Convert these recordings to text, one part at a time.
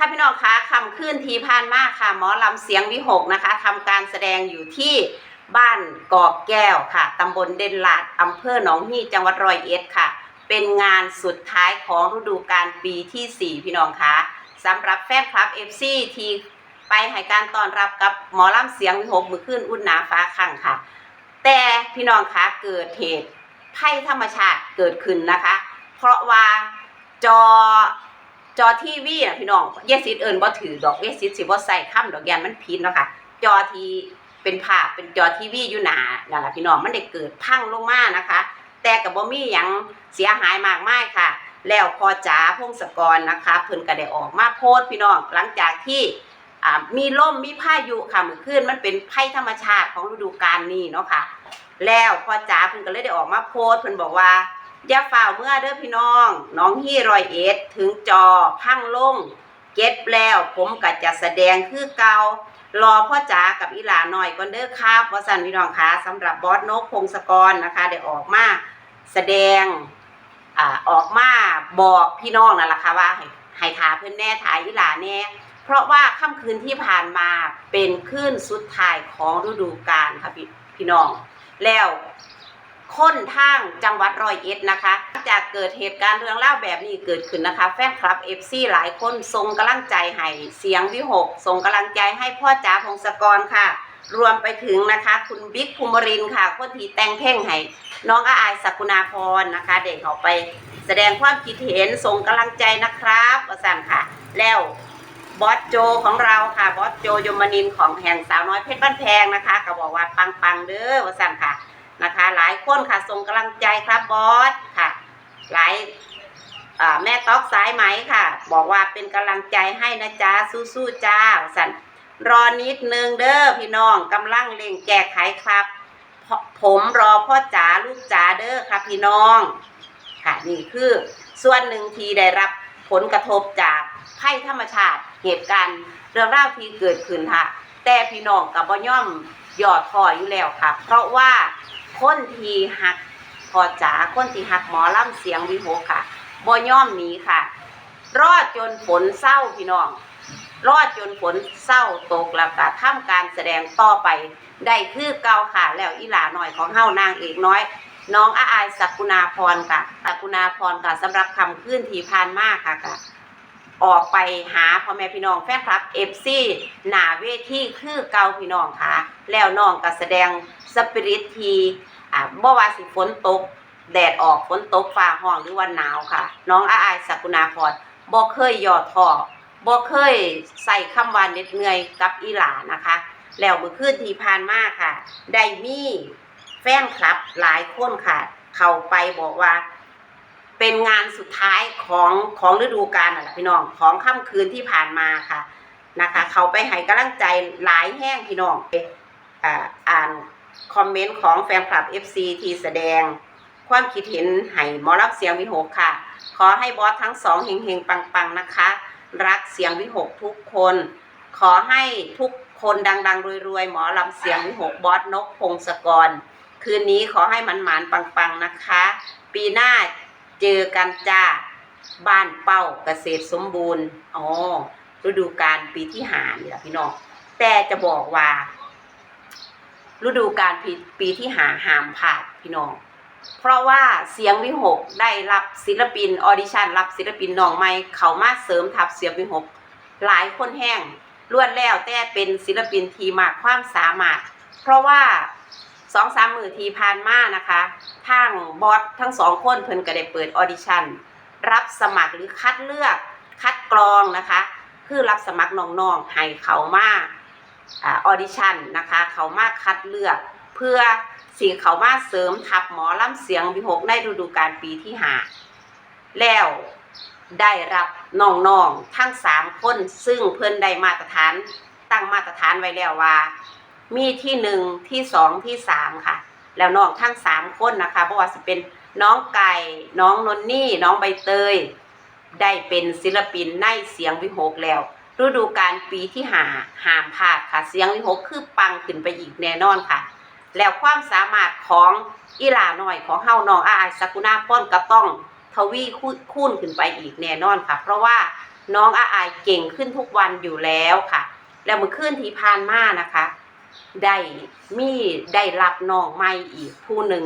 ค่ะพี่น้องคะคำขึ้นทีพานมากค่ะหมอลำเสียงวิหกนะคะทำการแสดงอยู่ที่บ้านกอกแก้วค่ะตำบลเดนลาดอำเภอหนองฮีจังหวัดร้อยเอ็ดค่ะ เป็นงานสุดท้ายของฤดูกาลปีที่ 4 พี่น้องคะสำหรับแฟนคลับ FC ทีไปให้การต้อนรับกับหมอลำเสียงวิหกมือขึ้นอุ่นหนาฟ้าขังค่ะ แต่พี่น้องคะเกิดเหตุภัยธรรมชาติเกิดขึ้นนะคะ เพราะว่าจอ จอทีวีอะพี่น้องเยสิทธิ์เอิญบ่ถือดอกเยสิทธิ์สิบ่ใส่ค่ำดอกยานมันพินเนาะค่ะ จอทีเป็นภาพเป็นจอทีวีอยู่หนานั่นแหละพี่น้องมันได้เกิดพังลงมานะคะ แต่กับบ่มีหยังเสียหายมากมายค่ะ แล้วพอจ๋าพงศกรนะคะเพิ่นก็ได้ออกมาโพสต์พี่น้องหลังจากที่อ่ามีลมมีพายุค่ะเมื่อคืนมันเป็นภัยธรรมชาติของฤดูกาลนี้เนาะค่ะ แล้วพอจ๋าเพิ่นก็เลยได้ออกมาโพสต์เพิ่นบอกว่า อย่าฝ่าวเมื่อเด้อพี่น้อง น้องฮี่รอยเอ็ดถึงจอพังลงเก็ตแล้ว ผมก็จะแสดงคือเก่ารอพ่อจ๋ากับอีหลาหน่อยก่อนเด้อครับวสันพี่น้องคะสำหรับบอสนกพงศกรนะคะได้ออกมาแสดงอ่าออกมาบอกพี่น้องนั่นแหละค่ะว่าให้ให้ทาเพื่อนแน่ทายอีหลาแน่เพราะว่าค่ำคืนที่ผ่านมาเป็นคืนสุดท้ายของฤดูกาลค่ะพี่พี่น้อง แล้ว ค้นทางจังหวัดร้อยเอ็ดนะคะ จากเกิดเหตุการณ์เรื่องเล่าแบบนี้เกิดขึ้นนะคะ แฟนคลับเอฟซีหลายคนส่งกำลังใจให้เสียงวิหกส่งกำลังใจให้พ่อจ๋าพงศกรค่ะ รวมไปถึงนะคะ คุณบิ๊กภูมิรินค่ะ คนที่แต่งเพลงให้น้องอาอายสักุณาพรนะคะ เด็กเขาไปแสดงความคิดเห็นส่งกำลังใจนะครับวสันค่ะ แล้วบอสโจของเราค่ะบอสโจยมนินของแห่งสาวน้อยเพชรบ้านแพงนะคะ ก็บอกว่าปังปังๆเด้อวสันค่ะ นะคะ หลายคนค่ะส่งกำลังใจครับบอสค่ะ หลายแม่ต๊อกสายไหมค่ะ บอกว่าเป็นกำลังใจให้นะจ๊ะสู้ๆจ้าสันรอนิดนึงเด้อพี่น้องกำลังเร่งแก้ไขครับ ผมรอพ่อจ๋าลูกจ๋าเด้อครับพี่น้อง ค่ะนี่คือส่วนหนึ่งที่ได้รับผลกระทบจากภัยธรรมชาติเหตุการณ์เรื่องราวที่เกิดขึ้นค่ะ แต่พี่น้องกับบ่ย่อม หยอดถออยู่แล้วค่ะ เพราะว่าคนที่หักพอจ๋าคนที่หักหมอล่ำเสียงวิโหค่ะบ่ย่อมหนีค่ะ รอดจนฝนเศร้าพี่น้อง รอดจนฝนเศร้าตกแล้วก็ทำการแสดงต่อไปได้คือเก่าค่ะ แล้วอีหลาหน่อยของเฮานางเอกน้อย น้องอาอายสักกุณาพรค่ะสักกุณาพรค่ะสำหรับคำขึ้นที่พานมากค่ะค่ะ ออกไปหาพ่อแม่พี่น้องแฟนคลับเอฟซีหนาเวทีคือเกาพี่น้องค่ะ แล้วน้องก็แสดงสปิริตทีอ่าบ่ว่าสิฝนตก แดดออกฝนตกฟ้าห้องหรือว่าหนาวค่ะ น้องอาอายสักุณาพรบ่เคยย่อท้อบ่เคยใส่คำว่าเหน็ดเหนื่อยกับอีหลานะคะ แล้วเมื่อคืนที่ผ่านมาค่ะ ได้มีแฟนคลับหลายคนค่ะ เข้าไปบอกว่า เป็นงานสุดท้ายของของฤดูกาลน่ะพี่น้องของค่ำคืนที่ผ่านมาค่ะนะคะ เขาไปให้กำลังใจหลายแห้งพี่น้องอ่าอ่านคอมเมนต์ของแฟนคลับ FC ที่แสดง ความคิดเห็นให้หมอรับเสียงวิหกค่ะ ขอให้บอสทั้งสองเฮงๆ ปังๆนะคะ รักเสียงวิหกทุกคน ขอให้ทุกคนดังๆรวยๆหมอลำเสียงวิหกบอสนกพงศกร คืนนี้ขอให้มันหมานปังๆนะคะ ปีหน้า เจอกันจ้า บ้านเป้าเกษตรสมบูรณ์ อ๋อ ฤดูกาลปีที่หานี่แหละพี่น้อง แต่จะบอกว่า ฤดูกาลปีปีที่หาหามผ่านพี่น้อง เพราะว่าเสียงวิหกได้รับศิลปินออดิชั่นรับศิลปินน้องใหม่เขามาเสริมทับเสียงวิหก หลายคนแห้งล้วนแล้วแต่เป็นศิลปินที่มากความสามารถ เพราะว่า สองสามมือทีผ่านมานะคะทางบอสทั้งสองคนเพิ่นก็ได้เปิดออดิชั่นรับสมัครหรือคัดเลือกคัดกรองนะคะ คือรับสมัครน้องๆให้เขามาออดิชั่นนะคะ เขามาคัดเลือก เพื่อสิ่งเขามาเสริมทับหมอลำเสียงวิหกในฤดูกาลปีที่หาแล้วได้รับน้องๆทั้งสามคนซึ่งเพิ่นได้มาตรฐานตั้งมาตรฐานไว้แล้วว่า มีที่หนึ่งที่สองที่สามค่ะ แล้วน้องทั้งสามคนนะคะเพราะว่าจะเป็นน้องไก่ น้องนนนี่ น้องใบเตย ได้เป็นศิลปินในเสียงวิหกแล้ว ฤดูกาลปีที่หาห้ามพลาดค่ะ เสียงวิหกคือปังขึ้นไปอีกแน่นอนค่ะ แล้วความสามารถของอีหลาหน่อยของเฮาน้องอาอายสกุณาป้อนก็ต้องทวีคูณขึ้นไปอีกแน่นอนค่ะ เพราะว่าน้องอาอายเก่งขึ้นทุกวันอยู่แล้วค่ะ แล้วเมื่อคืนที่ผ่านมานะคะ ได้มีได้รับน้องใหม่อีกผู้หนึ่ง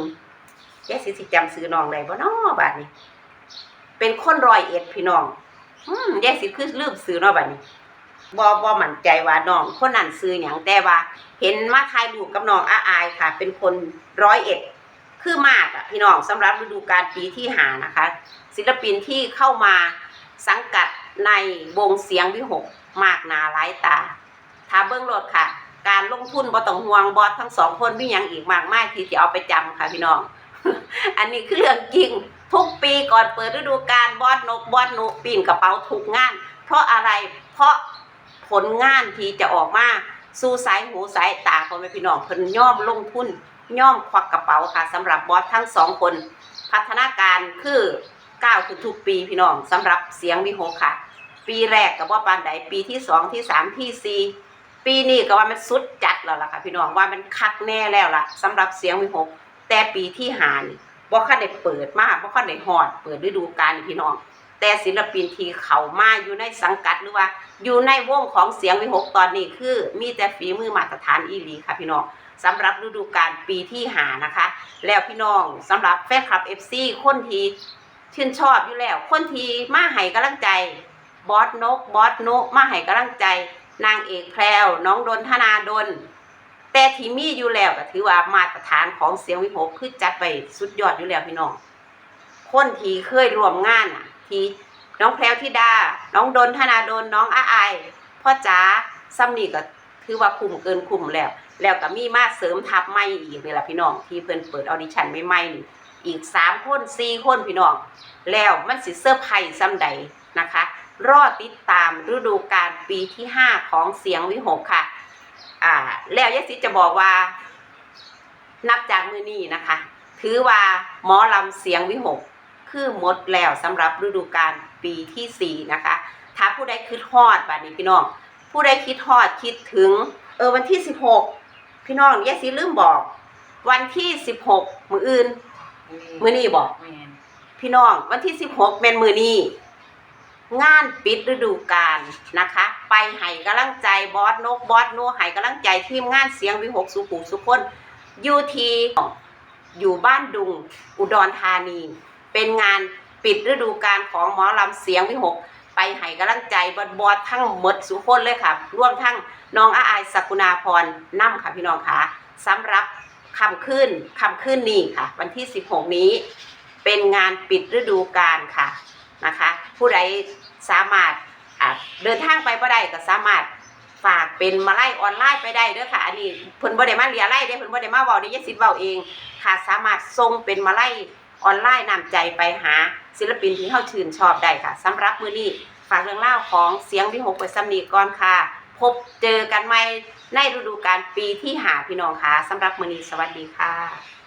แย่สิสิจำซื้อน้องได้บ่น้อบาดนี้ เป็นคนรอยเอ็ดพี่น้องอืมแย่สิคือลืมซื้อนาะบัดนี้บ่บ่มั่นใจว่าน้องคนนั้นซื้อหยังแต่ว่า เห็นมาถ่ายรูปกับน้องอาอายค่ะ เป็นคนร้อยเอ็ดคือมากอะพี่น้องสำหรับฤดูกาลปีที่หานะคะ ศิลปินที่เข้ามาสังกัดในวงเสียงวิหกมากหนาหลายตาถ้าเบื้องรถค่ะ การลงทุนบ่ต้องห่วงบอสทั้งสองคนมีหยังอีกมากมายที่จะเอาไปจำค่ะพี่น้อง อันนี้คือเรื่องจริงทุกปีก่อนเปิดฤดูกาลบอสนกบอสหนุปีนกระเป๋าทุกงาน เพราะอะไรเพราะผลงานที่จะออกมาสู่สายหูสายตาของแม่พี่น้องเพิ่นย่อมลงทุนย่อมควักกระเป๋าค่ะสำหรับบอสทั้งสองคน พัฒนาการคือก้าวขึ้นทุกปีพี่น้องสำหรับเสียงวิหกค่ะ ปีแรกก็ว่าปานใดปีที่สองที่สามที่สี่ ปีนี้ก็ว่ามันสุดจัดแล้วล่ะค่ะพี่น้องว่ามันคักแน่แล้วล่ะสำหรับเสียงวิหกแต่ปีที่หานี่บ่คันได้เปิดมากบ่คันได้ฮอด เปิดฤดูกาลพี่น้อง แต่ศิลปินที่เขามาอยู่ในสังกัดหรือว่า อยู่ในวงของเสียงวิหกตอนนี้คือ มีแต่ฝีมือมาตรฐานอีหลีค่ะพี่น้องสำหรับฤดูกาลปีที่หานะคะ แล้วพี่น้องสำหรับแฟนคลับ FC คนที่ชื่นชอบอยู่แล้ว คนที่มาให้กำลังใจบอสนกบอสโนมาให้กำลังใจ นางเอกแพรวน้องดนธนาดน แต่ที่มีอยู่แล้วก็ถือว่ามาตรฐานของเสียงวิหกคือจัดไปสุดยอดอยู่แล้วพี่น้อง คนที่เคยร่วมงานอะ ที่น้องแพรวธิดา น้องดนธนาดนน้องอาไอพ่อจ๋าซัมนี่ก็ถือว่าคุ้มเกินคุ้มแล้ว แล้วก็มีมาเสริมทัพใหม่อีกนี่แหละพี่น้อง ที่เพิ่นเปิดออดิชั่นใหม่ๆนี่อีกสามคนสี่คนพี่น้อง แล้วมันสิเซอร์ไพรส์ซ้ำใดนะคะ รอติดตามฤดูกาลปีที่ห้าของเสียงวิหกค่ะ อ่า แล้วยายสิจะบอกว่า นับจากมือนี้นะคะ ถือว่าหมอลำเสียงวิหก คือหมดแล้วสำหรับฤดูกาลปีที่สี่นะคะ ถ้าผู้ใดคิดฮอดบัดนี้พี่น้อง ผู้ใดคิดฮอดคิดถึง เออวันที่สิบหกพี่น้องแยกสิลืมบอก วันที่สิบหกมืออื่น มื้อนี้บอกแม่นพี่น้องวันที่สิบหกเมนมือนี้ งานปิดฤดูกาลนะคะ ไปให้กำลังใจบอสนกบอสนัวให้กำลังใจทีมงานเสียงวิหกสุขุสุคนอยู่ทีอยู่บ้านดุงอุดรธานี เป็นงานปิดฤดูกาลของหมอลำเสียงวิหกไปให้กำลังใจบอสบอสทั้งหมดสุคนเลยค่ะร่วมทั้งน้องอาอายสกุณาพรนั่มค่ะพี่น้องค่ะสำหรับคำขึ้นคำขึ้นนี้ค่ะ วันที่ 16 นี้ เป็นงานปิดฤดูกาลค่ะ นะคะ ผู้ใดสามารถเดินทางไปบ่ได้ก็สามารถฝากเป็นมาไล่ออนไลน์ไปได้เด้อค่ะอันนี้เพิ่นบ่ได้มาเรียไล่เด้เพิ่นบ่ได้มาเว้าได้ยสิทธิ์เว้าเองค่ะสามารถส่งเป็นมาไล่ออนไลน์นำใจไปหาศิลปินที่เฮาชื่นชอบได้ค่ะสำหรับมื้อนี้ฝากเรื่องเล่าของเสียงวิหกไปซ้ำนี้ก่อนค่ะ พบเจอกันใหม่ในฤดูกาลปีที่หาพี่น้องค่ะสำหรับมื้อนี้สวัสดีค่ะ